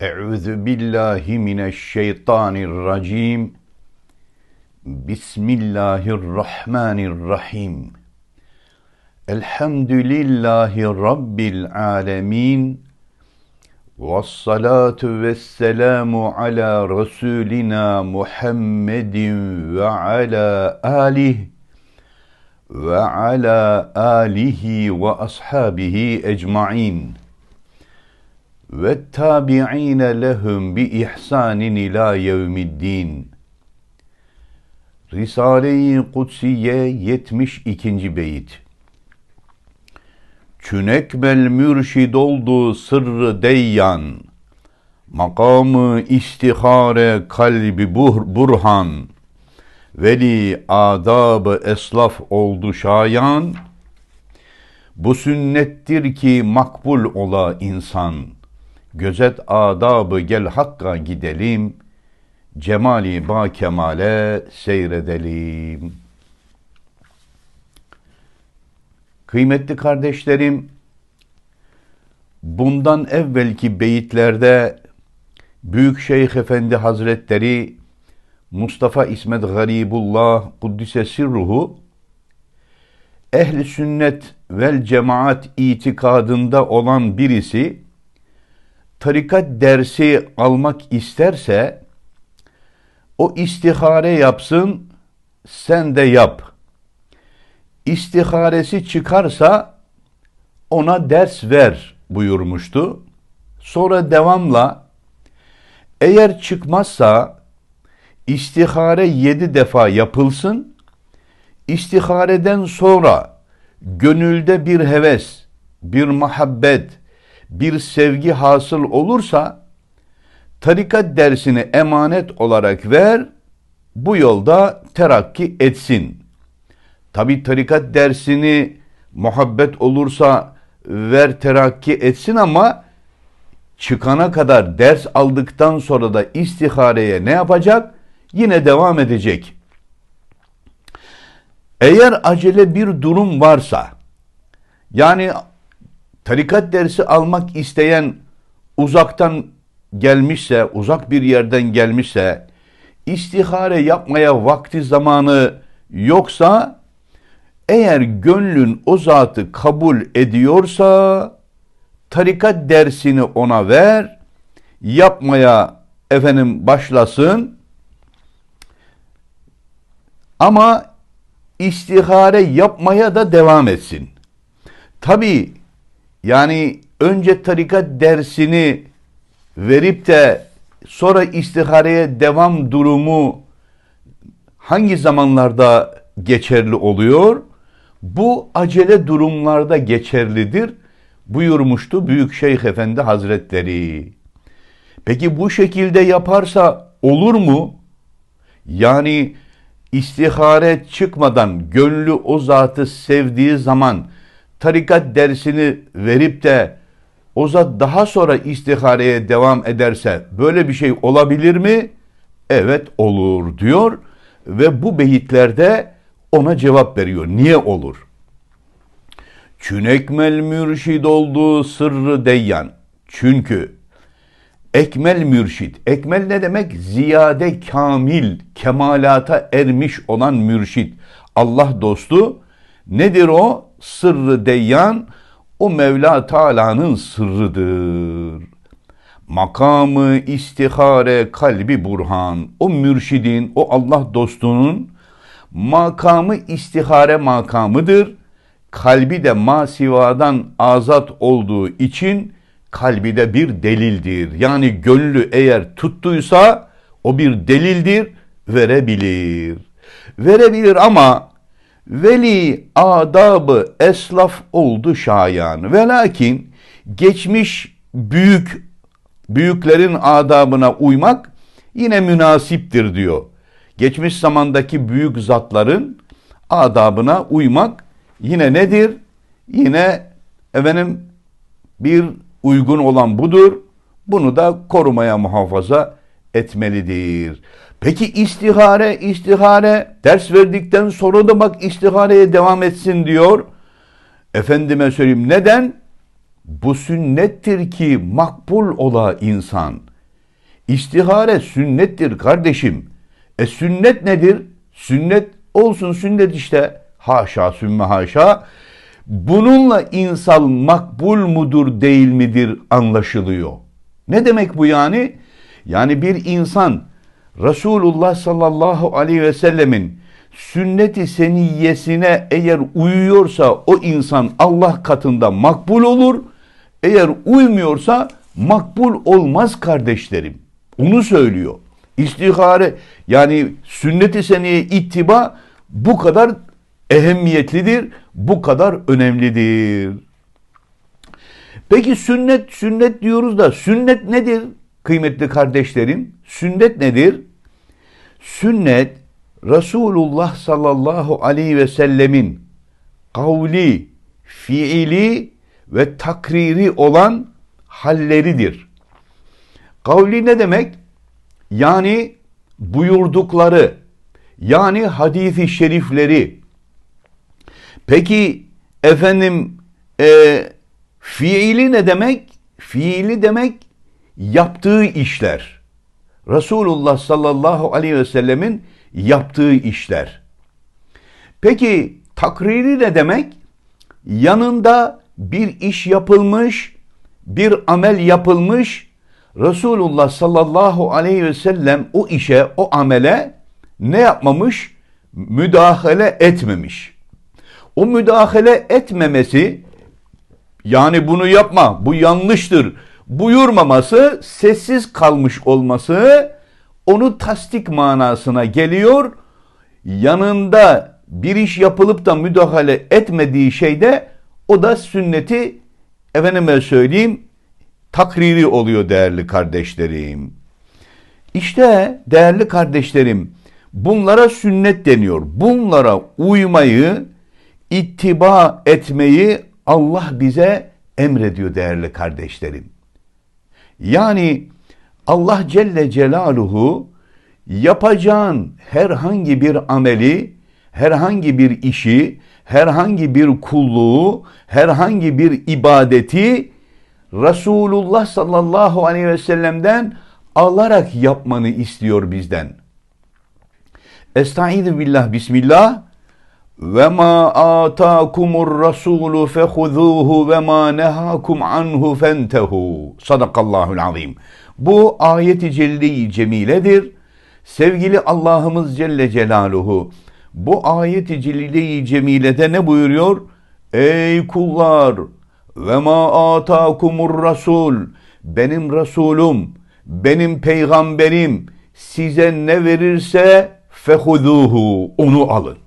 Euzu billahi mineşşeytanirracim. Bismillahirrahmanirrahim. Elhamdülillahi rabbil alamin. Vessalatu vesselamu ala Resulina Muhammedin ve ala alihi ve ala alihi ve ashabihi ecmain ve tabi'ine lehum bi ihsanin ila yevmiddin. Risale-i Kutsiye 72. beyit. Çünekbel mürşid oldu sırrı deyyan. Makamı istihare kalbi buhr, burhan. Veli adabı eslaf oldu şayan. Bu sünnettir ki makbul ola insan.'' Gözet adabı gel hakka gidelim, cemali ba kemale seyredelim. Kıymetli kardeşlerim, bundan evvelki beyitlerde Büyük Şeyh Efendi Hazretleri Mustafa İsmet Garibullah Kuddise Sirruhu ehli sünnet vel cemaat itikadında olan birisi tarikat dersi almak isterse o istihare yapsın, sen de yap. İstiharesi çıkarsa ona ders ver buyurmuştu. Sonra devamla eğer çıkmazsa istihare yedi defa yapılsın. İstihareden sonra gönülde bir heves, bir muhabbet, bir sevgi hasıl olursa tarikat dersini emanet olarak ver, bu yolda terakki etsin. Tabi tarikat dersini muhabbet olursa ver terakki etsin ama çıkana kadar ders aldıktan sonra da istihareye ne yapacak? Yine devam edecek. Eğer acele bir durum varsa, yani tarikat dersi almak isteyen uzaktan gelmişse, uzak bir yerden gelmişse, istihare yapmaya vakti zamanı yoksa, eğer gönlün o zatı kabul ediyorsa, tarikat dersini ona ver, yapmaya efendim başlasın, ama istihare yapmaya da devam etsin. Tabi yani önce tarikat dersini verip de sonra istihareye devam durumu hangi zamanlarda geçerli oluyor? Bu acele durumlarda geçerlidir buyurmuştu Büyük Şeyh Efendi Hazretleri. Peki bu şekilde yaparsa olur mu? Yani istihare çıkmadan gönlü o zatı sevdiği zaman tarikat dersini verip de o zat daha sonra istihareye devam ederse böyle bir şey olabilir mi? Evet olur diyor ve bu beyitlerde ona cevap veriyor. Niye olur? Çünekmel mürşid oldu sırrı deyyan. Çünkü ekmel mürşid. Ekmel ne demek? Ziyade kamil, kemalata ermiş olan mürşid. Allah dostu. Nedir o? Sırrı deyyan o Mevla Teala'nın sırrıdır. Makamı istihare kalbi burhan o mürşidin o Allah dostunun makamı istihare makamıdır. Kalbi de masivadan azat olduğu için kalbi de bir delildir. Yani gönlü eğer tuttuysa o bir delildir verebilir. Verebilir ama Veli adabı eslaf oldu şayan. Ve lakin geçmiş büyük büyüklerin adabına uymak yine münasiptir diyor. Geçmiş zamandaki büyük zatların adabına uymak yine nedir? Yine efendim bir uygun olan budur. Bunu da korumaya muhafaza etmelidir. Peki istihare, istihare ders verdikten sonra da bak istihareye devam etsin diyor. Efendime söyleyeyim neden? Bu sünnettir ki makbul ola insan. İstihare sünnettir kardeşim. E sünnet nedir? Sünnet olsun sünnet işte. Haşa sümme haşa. Bununla insan makbul mudur değil midir anlaşılıyor. Ne demek bu yani? Yani bir insan Resulullah sallallahu aleyhi ve sellemin sünnet-i seniyyesine eğer uyuyorsa o insan Allah katında makbul olur. Eğer uymuyorsa makbul olmaz kardeşlerim. Onu söylüyor. İstihare yani sünnet-i seniye ittiba bu kadar ehemmiyetlidir, bu kadar önemlidir. Peki sünnet, sünnet diyoruz da sünnet nedir kıymetli kardeşlerim? Sünnet nedir? Sünnet Resulullah sallallahu aleyhi ve sellemin kavli, fiili ve takriri olan halleridir. Kavli ne demek? Yani buyurdukları, yani hadisi şerifleri. Peki efendim e, fiili ne demek? Fiili demek yaptığı işler. Resulullah sallallahu aleyhi ve sellemin yaptığı işler. Peki takriri ne demek? Yanında bir iş yapılmış, bir amel yapılmış. Resulullah sallallahu aleyhi ve sellem o işe, o amele ne yapmamış? Müdahale etmemiş. O müdahale etmemesi yani bunu yapma, bu yanlıştır buyurmaması, sessiz kalmış olması onu tasdik manasına geliyor. Yanında bir iş yapılıp da müdahale etmediği şeyde o da sünneti efendime söyleyeyim takriri oluyor değerli kardeşlerim. İşte değerli kardeşlerim bunlara sünnet deniyor. Bunlara uymayı, ittiba etmeyi Allah bize emrediyor değerli kardeşlerim. Yani Allah Celle Celaluhu yapacağın herhangi bir ameli, herhangi bir işi, herhangi bir kulluğu, herhangi bir ibadeti Resulullah sallallahu aleyhi ve sellem'den alarak yapmanı istiyor bizden. Estaizu billah bismillah ve ma atakumur rasulu fehuzuhu ve ma nehakum anhu fentehu. Sadakallahul azim. Bu ayeti celli cemiledir. Sevgili Allah'ımız Celle Celaluhu bu ayeti celile-i cemilede ne buyuruyor? Ey kullar ve ma atakumur rasul benim Resulüm, benim peygamberim size ne verirse fehuduhu onu alın.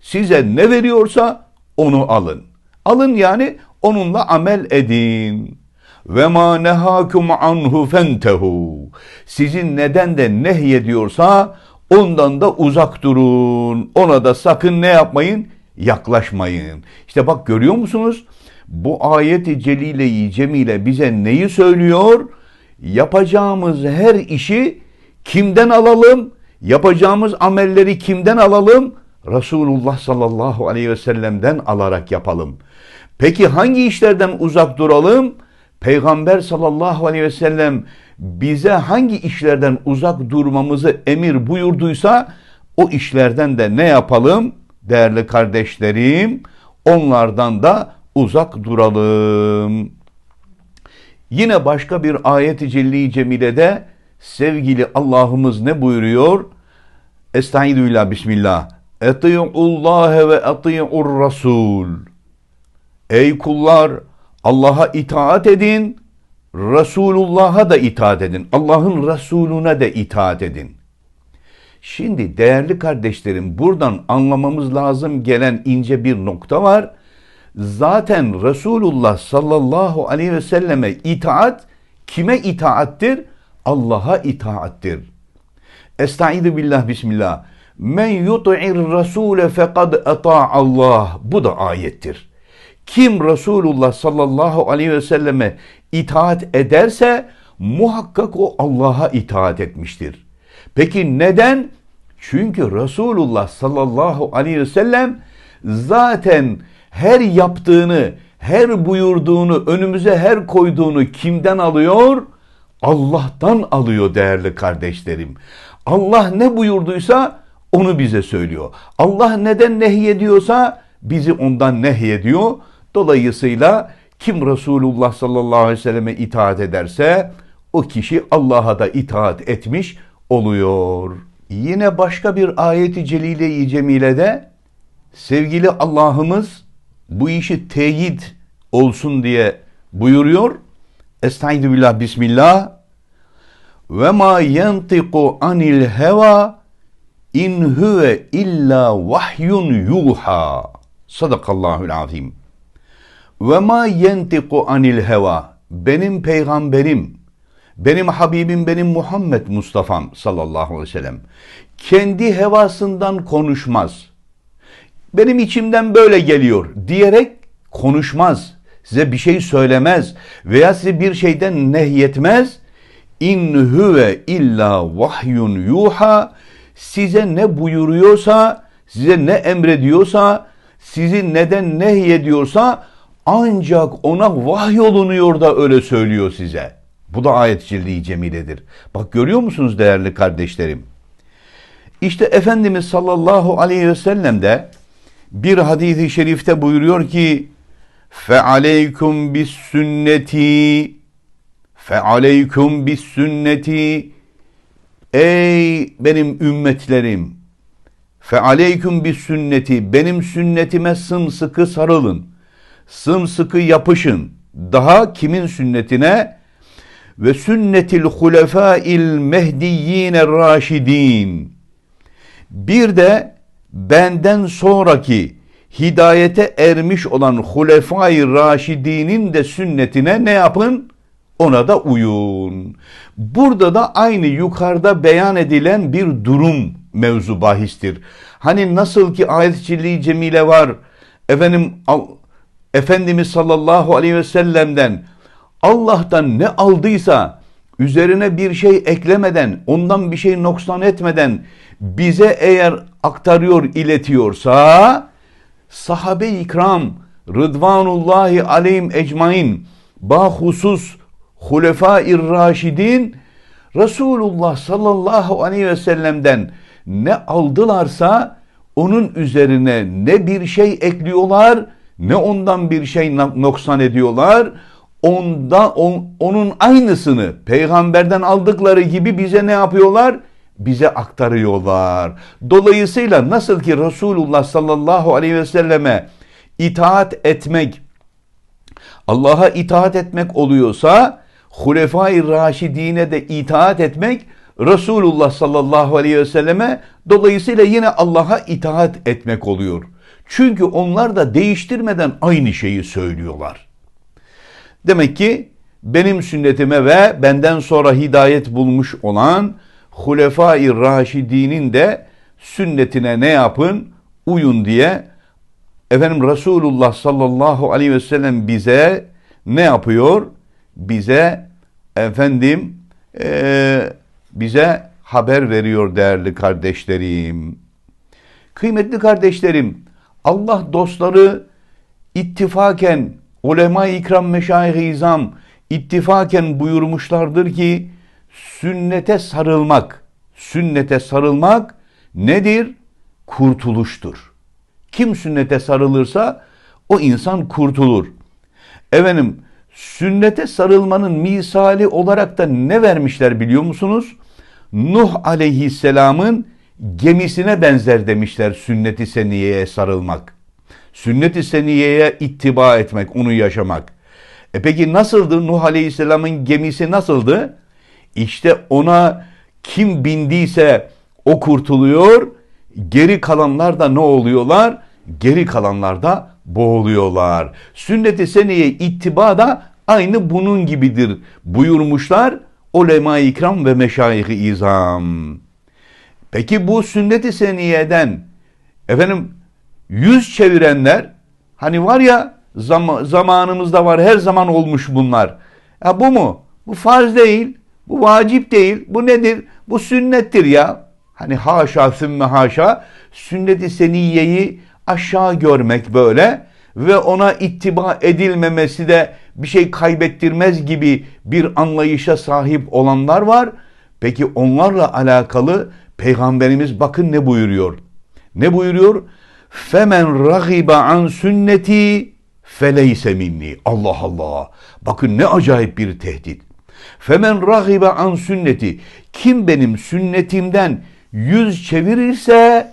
Size ne veriyorsa onu alın. Alın yani onunla amel edin. Ve ma nehakum anhu fentehu. Sizin neden de nehyediyorsa ondan da uzak durun. Ona da sakın ne yapmayın? Yaklaşmayın. İşte bak görüyor musunuz? Bu ayeti celile-i cemile bize neyi söylüyor? Yapacağımız her işi kimden alalım? Yapacağımız amelleri kimden alalım? Resulullah sallallahu aleyhi ve sellem'den alarak yapalım. Peki hangi işlerden uzak duralım? Peygamber sallallahu aleyhi ve sellem bize hangi işlerden uzak durmamızı emir buyurduysa o işlerden de ne yapalım? Değerli kardeşlerim, onlardan da uzak duralım. Yine başka bir ayet-i celli cemilede sevgili Allah'ımız ne buyuruyor? Estaizu billah bismillah. Eti'ullahe ve eti'ur rasul. Ey kullar Allah'a itaat edin, Resulullah'a da itaat edin. Allah'ın Resulüne de itaat edin. Şimdi değerli kardeşlerim buradan anlamamız lazım gelen ince bir nokta var. Zaten Resulullah sallallahu aleyhi ve selleme itaat kime itaattir? Allah'a itaattir. Estaizu billah bismillah. Men yut'ir rasule fekad ata Allah. Bu da ayettir. Kim Resulullah sallallahu aleyhi ve selleme itaat ederse muhakkak o Allah'a itaat etmiştir. Peki neden? Çünkü Resulullah sallallahu aleyhi ve sellem zaten her yaptığını, her buyurduğunu, önümüze her koyduğunu kimden alıyor? Allah'tan alıyor değerli kardeşlerim. Allah ne buyurduysa onu bize söylüyor. Allah neden nehyediyorsa bizi ondan nehyediyor. Dolayısıyla kim Resulullah sallallahu aleyhi ve selleme itaat ederse o kişi Allah'a da itaat etmiş oluyor. Yine başka bir ayeti celile-i cemilede sevgili Allah'ımız bu işi teyit olsun diye buyuruyor. Estaizu billah bismillah ve ma yantiqu anil heva in huve illa vahyun yuha. Sadakallahul azim. Ve ma yentiku anil heva. Benim peygamberim, benim Habibim, benim Muhammed Mustafa'm sallallahu aleyhi ve sellem. Kendi hevasından konuşmaz. Benim içimden böyle geliyor diyerek konuşmaz. Size bir şey söylemez veya size bir şeyden nehyetmez. İn huve illa vahyun yuha. Size ne buyuruyorsa, size ne emrediyorsa, sizi neden nehyediyorsa ancak ona vahyolunuyor da öyle söylüyor size. Bu da ayet cildi cemiledir. Bak görüyor musunuz değerli kardeşlerim? İşte Efendimiz sallallahu aleyhi ve sellem de bir hadisi şerifte buyuruyor ki fe aleykum bis sünneti fe aleykum bis sünneti ey benim ümmetlerim fe aleykum bis sünneti benim sünnetime sımsıkı sarılın sımsıkı yapışın. Daha kimin sünnetine? Ve sünnetil hulefâil mehdiyyîne raşidîn bir de benden sonraki hidayete ermiş olan Hulefai Raşidinin de sünnetine ne yapın? Ona da uyun. Burada da aynı yukarıda beyan edilen bir durum mevzu bahistir. Hani nasıl ki ayet-i cemile var. Efendim Efendimiz sallallahu aleyhi ve sellem'den Allah'tan ne aldıysa üzerine bir şey eklemeden, ondan bir şey noksan etmeden bize eğer aktarıyor, iletiyorsa sahabe-i ikram Rıdvanullahi aleyhim ecmain bahusus Hulefai Raşidin Resulullah sallallahu aleyhi ve sellem'den ne aldılarsa onun üzerine ne bir şey ekliyorlar ne ondan bir şey noksan ediyorlar onda on, onun aynısını peygamberden aldıkları gibi bize ne yapıyorlar? Bize aktarıyorlar. Dolayısıyla nasıl ki Resulullah sallallahu aleyhi ve selleme itaat etmek Allah'a itaat etmek oluyorsa Hulefai Raşidine de itaat etmek Resulullah sallallahu aleyhi ve selleme dolayısıyla yine Allah'a itaat etmek oluyor. Çünkü onlar da değiştirmeden aynı şeyi söylüyorlar. Demek ki benim sünnetime ve benden sonra hidayet bulmuş olan Hulefai Raşidinin de sünnetine ne yapın? Uyun diye efendim Resulullah sallallahu aleyhi ve sellem bize ne yapıyor? Bize efendim e, bize haber veriyor değerli kardeşlerim. Kıymetli kardeşlerim, Allah dostları ittifaken ulema-i ikram meşayih-i izam ittifaken buyurmuşlardır ki sünnete sarılmak, sünnete sarılmak nedir? Kurtuluştur. Kim sünnete sarılırsa o insan kurtulur. Efendim sünnete sarılmanın misali olarak da ne vermişler biliyor musunuz? Nuh aleyhisselamın gemisine benzer demişler sünnet-i seniyeye sarılmak. Sünnet-i seniyeye ittiba etmek, onu yaşamak. E peki nasıldı Nuh aleyhisselamın gemisi nasıldı? İşte ona kim bindiyse o kurtuluyor, geri kalanlar da ne oluyorlar? Geri kalanlar da boğuluyorlar. Sünnet-i seniyeye ittiba da aynı bunun gibidir buyurmuşlar ulema-i ikram ve meşayih-i izam. Peki bu sünnet-i seniyeden efendim yüz çevirenler hani var ya zam zamanımızda var her zaman olmuş bunlar. Ya bu mu? Bu farz değil. Bu vacip değil. Bu nedir? Bu sünnettir ya. Hani haşa sümme haşa sünnet-i seniyeyi aşağı görmek böyle ve ona ittiba edilmemesi de bir şey kaybettirmez gibi bir anlayışa sahip olanlar var. Peki onlarla alakalı Peygamberimiz bakın ne buyuruyor? Ne buyuruyor? Femen ragiba an sünneti feleyse minni. Allah Allah. Bakın ne acayip bir tehdit. Femen ragibe an sünneti. Kim benim sünnetimden yüz çevirirse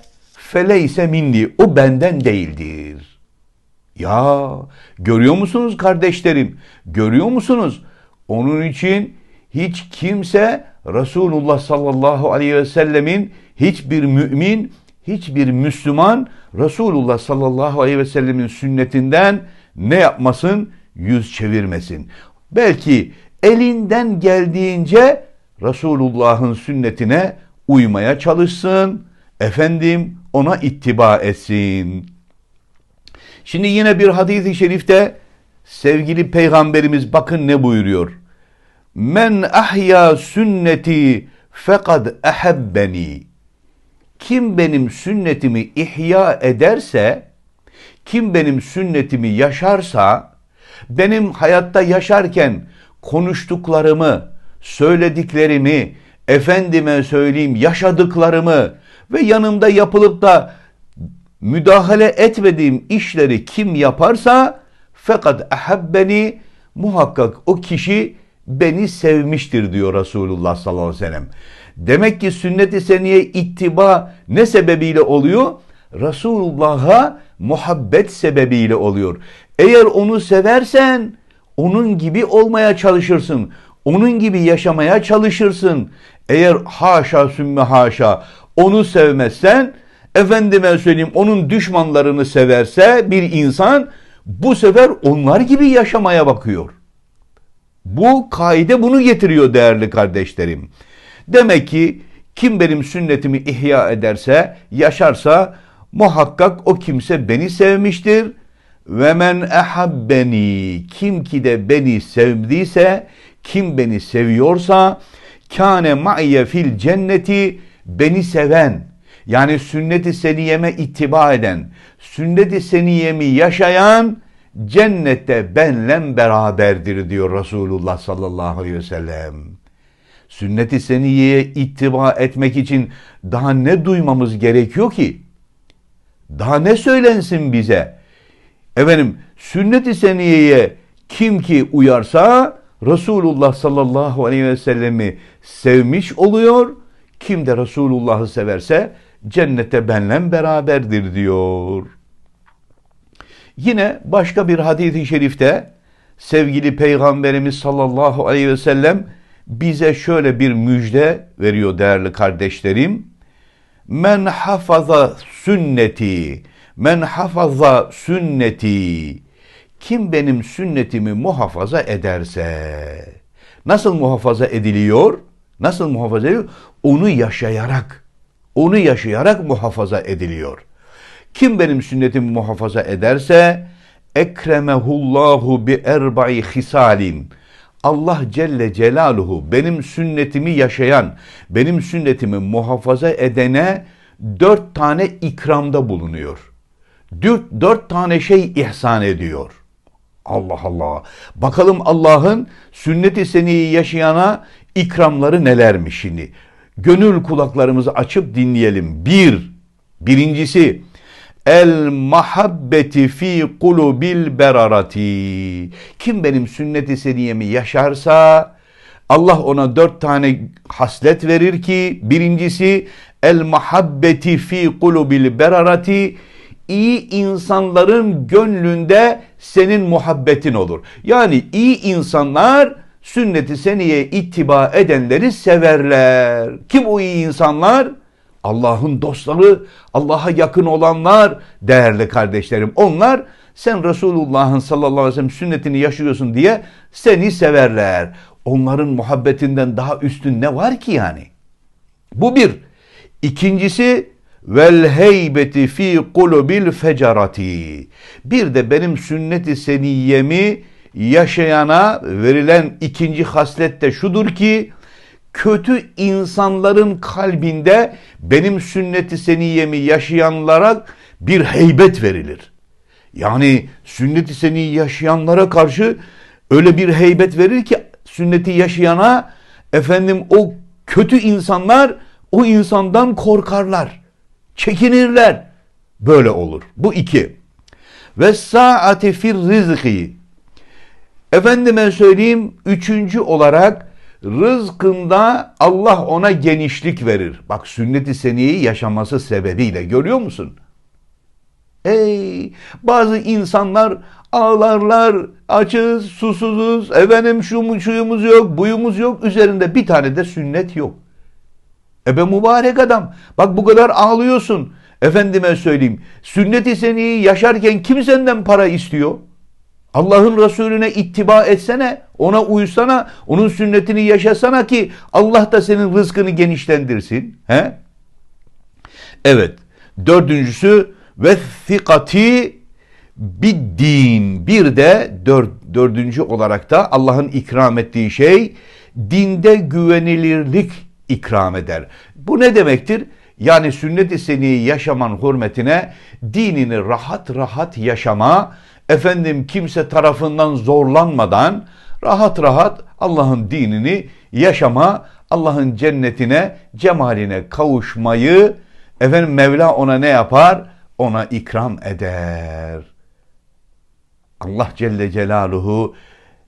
feleyse minni. O benden değildir. Ya görüyor musunuz kardeşlerim? Görüyor musunuz? Onun için hiç kimse Resulullah sallallahu aleyhi ve sellemin hiçbir mümin, hiçbir Müslüman Resulullah sallallahu aleyhi ve sellemin sünnetinden ne yapmasın? Yüz çevirmesin. Belki elinden geldiğince Resulullah'ın sünnetine uymaya çalışsın. Efendim ona ittiba etsin. Şimdi yine bir hadis-i şerifte sevgili peygamberimiz bakın ne buyuruyor. Men ahya sünneti fekad ehebbeni. Kim benim sünnetimi ihya ederse, kim benim sünnetimi yaşarsa, benim hayatta yaşarken konuştuklarımı, söylediklerimi, efendime söyleyeyim yaşadıklarımı ve yanımda yapılıp da müdahale etmediğim işleri kim yaparsa fakat ehabbeni muhakkak o kişi beni sevmiştir diyor Resulullah sallallahu aleyhi ve sellem. Demek ki sünnet-i seniye ittiba ne sebebiyle oluyor? Resulullah'a muhabbet sebebiyle oluyor. Eğer onu seversen onun gibi olmaya çalışırsın. Onun gibi yaşamaya çalışırsın. Eğer haşa sümme haşa onu sevmezsen efendime söyleyeyim onun düşmanlarını severse bir insan bu sefer onlar gibi yaşamaya bakıyor. Bu kaide bunu getiriyor değerli kardeşlerim. Demek ki kim benim sünnetimi ihya ederse, yaşarsa muhakkak o kimse beni sevmiştir. Ve men ehabbeni kim ki de beni sevdiyse, kim beni seviyorsa kâne ma'ye fil cenneti beni seven yani sünnet-i seniyeme ittiba eden, sünnet-i seniyemi yaşayan cennette benle beraberdir diyor Resulullah sallallahu aleyhi ve sellem. Sünnet-i seniyeye ittiba etmek için daha ne duymamız gerekiyor ki? Daha ne söylensin bize? Efendim sünnet-i seniyeye kim ki uyarsa Resulullah sallallahu aleyhi ve sellemi sevmiş oluyor. Kim de Resulullah'ı severse cennete benle beraberdir diyor. Yine başka bir hadis-i şerifte sevgili Peygamberimiz sallallahu aleyhi ve sellem bize şöyle bir müjde veriyor değerli kardeşlerim. Men hafaza sünneti, men hafaza sünneti, kim benim sünnetimi muhafaza ederse, nasıl muhafaza ediliyor? Nasıl muhafaza ediliyor? Onu yaşayarak, onu yaşayarak muhafaza ediliyor. Kim benim sünnetimi muhafaza ederse, ekremehullahu bi erba'i hisalin. Allah Celle Celaluhu benim sünnetimi yaşayan, benim sünnetimi muhafaza edene dört tane ikramda bulunuyor. Dört, dört tane şey ihsan ediyor. Allah Allah. Bakalım Allah'ın sünnet-i seniyi yaşayana ikramları nelermiş şimdi. Gönül kulaklarımızı açıp dinleyelim. Bir, birincisi El mahabbeti fi kulubil berarati. Kim benim sünnet-i seniyemi yaşarsa Allah ona dört tane haslet verir ki birincisi el mahabbeti fi kulubil berarati iyi insanların gönlünde senin muhabbetin olur. Yani iyi insanlar sünnet-i seniye ittiba edenleri severler. Kim o iyi insanlar? Allah'ın dostları, Allah'a yakın olanlar değerli kardeşlerim. Onlar sen Resulullah'ın sallallahu aleyhi ve sellem sünnetini yaşıyorsun diye seni severler. Onların muhabbetinden daha üstün ne var ki yani? Bu bir. İkincisi vel heybeti fi kulubil fecarati. Bir de benim sünnet-i seniyemi yaşayana verilen ikinci haslet de şudur ki kötü insanların kalbinde benim sünnet-i seniyemi yaşayanlara bir heybet verilir. Yani sünnet-i seniyi yaşayanlara karşı öyle bir heybet verir ki sünneti yaşayana efendim o kötü insanlar o insandan korkarlar. Çekinirler. Böyle olur. Bu iki. Ve saati fir rizki. Efendime söyleyeyim üçüncü olarak rızkında Allah ona genişlik verir. Bak sünnet-i seniyi yaşaması sebebiyle görüyor musun? Ey bazı insanlar ağlarlar açız susuzuz efendim şu şuyumuz yok buyumuz yok üzerinde bir tane de sünnet yok. Ebe mübarek adam bak bu kadar ağlıyorsun efendime söyleyeyim sünnet-i seniyi yaşarken kim senden para istiyor? Allah'ın Resulüne ittiba etsene, ona uysana, onun sünnetini yaşasana ki Allah da senin rızkını genişlendirsin. He? Evet. Dördüncüsü ve thikati din. Bir de dört, dördüncü olarak da Allah'ın ikram ettiği şey dinde güvenilirlik ikram eder. Bu ne demektir? Yani sünnet-i seniyi yaşaman hürmetine dinini rahat rahat yaşama, efendim kimse tarafından zorlanmadan rahat rahat Allah'ın dinini yaşama, Allah'ın cennetine, cemaline kavuşmayı efendim Mevla ona ne yapar? Ona ikram eder. Allah Celle Celaluhu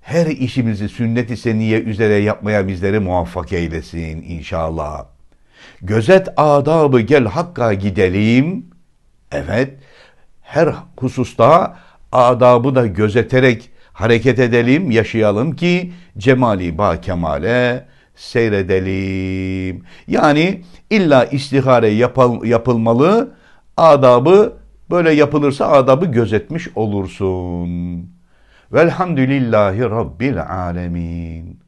her işimizi sünnet-i seniye üzere yapmaya bizleri muvaffak eylesin inşallah. Gözet adabı gel hakka gidelim. Evet, her hususta adabı da gözeterek hareket edelim, yaşayalım ki cemali ba kemale seyredelim. Yani illa istihare yapıl, yapılmalı, adabı böyle yapılırsa adabı gözetmiş olursun. Velhamdülillahi Rabbil alemin.